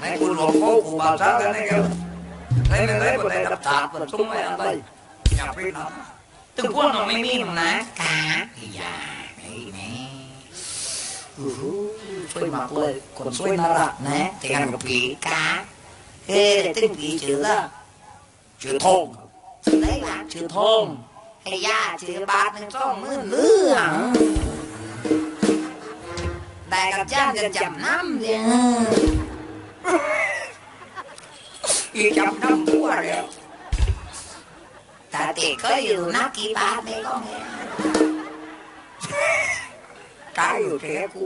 mấy cô lột phố của bà sáng cái này kêu thấy mình lấy một này đập tạp và súng mấy anh đây nhà phi lắm ตึงพวกน้องไม่มีหรอกนะกาอย่าไอ้แม่ช่วยมากเลยคนช่วยน่ารักนะแต่กันกับผีกาเฮ้ยตึงผีชื่อละชื่อทงได้หลักชื่อทองไอ้ย่าชื่อบาทหนึ่งสองหมื่นเรื่องได้กับจ้างจะจำน้ำเนี่ย แต่เด็กก็อยู่นักกี่บาทไม่ก็ไม่ตายอยู่แค่กู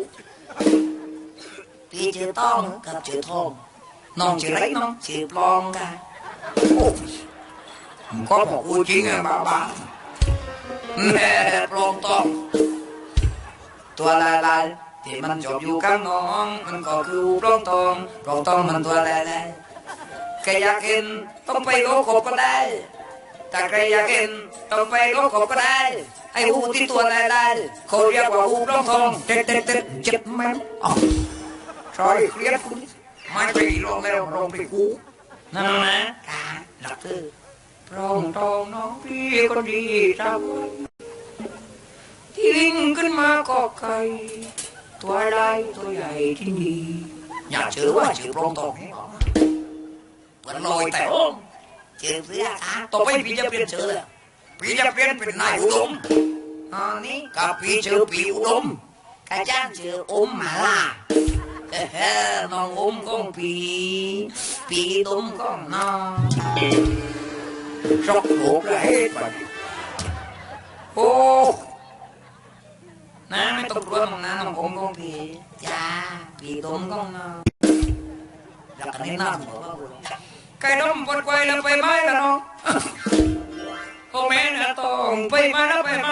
พี่ชื่อต้องกับชื่อทองน้องชื่อไรน้องชื่อปลองกันโอ้ ก็บอกกูจริงอะบ้าบ้าแม่ปลองต้องตัวลายายๆที่มันจบอยู่ข้างน้องมันก็คือปลองตองปลองตองมันตัวลายลายๆใครอยากเห็นต้องไปโลกบก็ได้ถ้าใครอยากเห็นต้องไปโลกบก็ได้ ไอ้หูที่ตัวลายลายๆเขาเรียกว่าหูปลองทองเด็ดเด็ดเด็ดเจ็บแม่งอ๋อใช่เครียดคุณไม่ไปลองแล้วลองไปกูนั่นนะกาหลักเธอพร้องทองน้องพี่คนดีจำไว้ที่วิ่งขึ้นมาก็ไกลตัวลายตัวใหญ่ที่ดีอยากชื่อว่าชื่อพร้องทองนี่หรอเปิดลอยแต่ โอ้ชื่อเสื้อค่ะต่อไปพี่จะเปลี่ยนชื่อแล้วพี่จะเปลี่ยนเป็นนายอุดมอ๋อนี่กับพี่ชื่อปีอุดมกระจ้างชื่ออมหมาล่าเฮ้น้องอมของพี่ปีตุ้มก็น้องชกโลกและเฮ็ดบัดนี้โอ้นะไม่ต้องกลัวมึงนะน้องอมของพี่จ้าปีตุ้มก็น้องอยากให้น้ำบอกว่า ไก่ดมปวดไกวแล้วไปไหมล่ะน้องพ่อแม่น่ะต้องไปมาแล้วไปไหม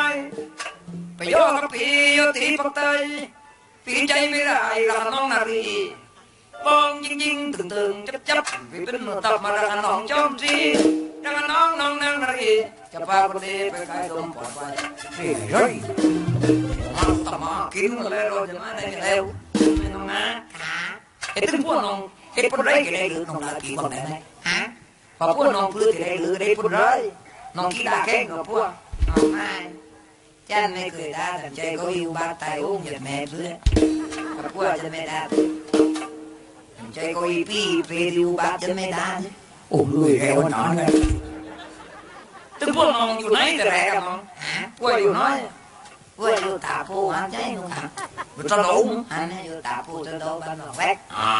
ไปโยกกับพี่โยตีปักเตยพี่ใจไม่ได้รักน้องนารีบองยิงยิงตึงตึงจับจับพี่เป็นมือตับมารักน้องจอมสีรักน้องน้องนางนารีจะพาคนดีไปไก่ดมปลอดภัยเฮ้ยเฮ้ยมาตะมากินแล้วเราจะมาได้แล้วไม่น้องนะค่ะเฮ็ดถึงพวกน้อง เฮ็ดปุ่นไรก็ได้หรือน้องลากี่คนไหนไหนฮะพอพวกน้องพื้นที่ได้หรือได้ปุ่นไรน้องกีฬาแข่งกับพวกน้องไม่จ้าไม่เคยได้แต่ใจก็อยู่บ้านตายอุ้มเหยียดแม่เพื่อนกับพวกจะไม่ได้ใจก็อีพี่เปริวบ้านจะไม่ได้โอ้ยแกวันนั้นเลยถึงพวกน้องอยู่ไหนแต่แรกน้องฮะพวกอยู่น้อยพวกอยู่ตาปูหันใจนุ่งขังมันจะหลงอันนี้อยู่ตาปูจะโดนบ้านหนองแวกอ่า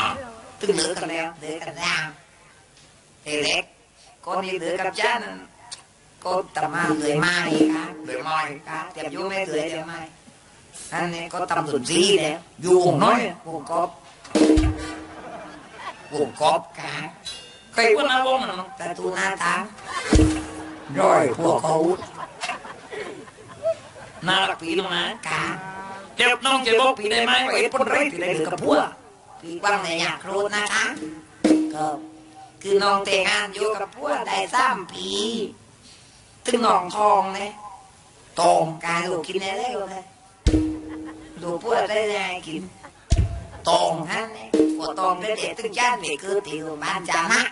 ตึงเหลือกันแล้วเหลือกันยาวเอเล็กคนนี้เหลือกับจ้านั่นก็ตะมาเหลือไม้ครับเดี๋ยวไม่ครับเจ็บอยู่ไม่เหลือเดี๋ยวไม่อันนี้ก็ตำสุนทรีแล้วอยู่วงน้อยวงกบวงกบครับใครว่าน้าวงน่ะน้องประตูหน้าตางร้อยพวกเขาน่ารักปีลงนะกาเดี๋ยวน้องจะบอกพี่ได้ไหมว่าเฮ็ดปนไรที่ได้หรือกับพวก พี่กว้างในอยากรู้นะคะก็คือน้องแต่งงานอยู่กับพวกได้สามปีถึงหนองทองเลยตองการลูกกินอะไรก็ได้ลูพวกได้ยังไงกินตองฮันเนี่ยพวกตองได้เด็ดตึงจ้านเด็กคือติวบ้านจามะ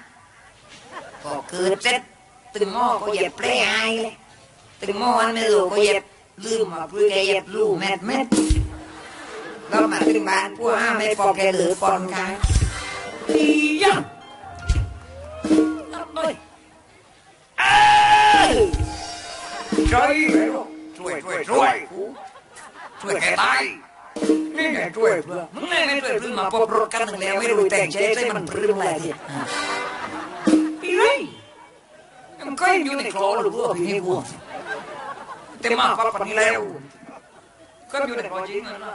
ก็คือเสร็จตึงหม้อก็เหย็บเปรี้ยไอเลยตึงหม้ออันไม่รู้ก็เหย็บลืมมาเพื่อแกเหย็บลูกแม็ดเม็ ดแล้วมาถึงบ้านพวกห้าไม่พอแกเหลือปอนกันอีหยังนับหน่อยเอ้ยช่วยช่วยช่วยช่วยช่วยแกตายนี่ไงช่วยเพื่อมึงแม่ไม่ช่วยเพื่อมาพบรถกันหนึ่งแล้วไม่รู้แต่งเชฟใส่มันพรึ้งอะไรเนี่ยพี่ไรมันก็ยังอยู่ในคลอหรือเปล่าพี่นี่กูแต่มาพักปันนี้แล้วก็อยู่ในคลอจริงนะ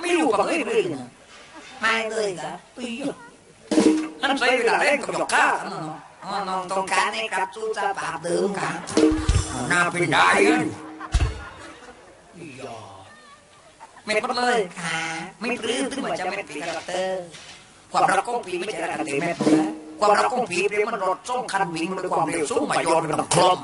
ไหนพวกกูกันรมมันจะป้นรมปรีดจุยปีบอกมาน้องเจ้ากาแต่ตึ้งน้องเม็ดเม็ดเลยน้องเฮ้ยตรงใจเลยเม็ดมันเลยน้องนะขาไม่รู้กับเฮ้ยเลยนะไม่เลยครับปีอะอันนั่นใช้เวลาเล่นกับหยกข้าอ๋อน้องต้องการให้กลับสู่สภาพเดิมค่ะหน้าเป็นได้เลยไม่หมดเลยค่ะ ไม่ปลื้มถึงมันจะไม่ปีกระเตอร์ความรักของปีไม่ใช่รักกันเต็มแม่ผมนะความรักของปีเปรียบมันรถส่งคันวิ่งด้วยความเร็วสูงมามาโยโยนนกักันนคล่อม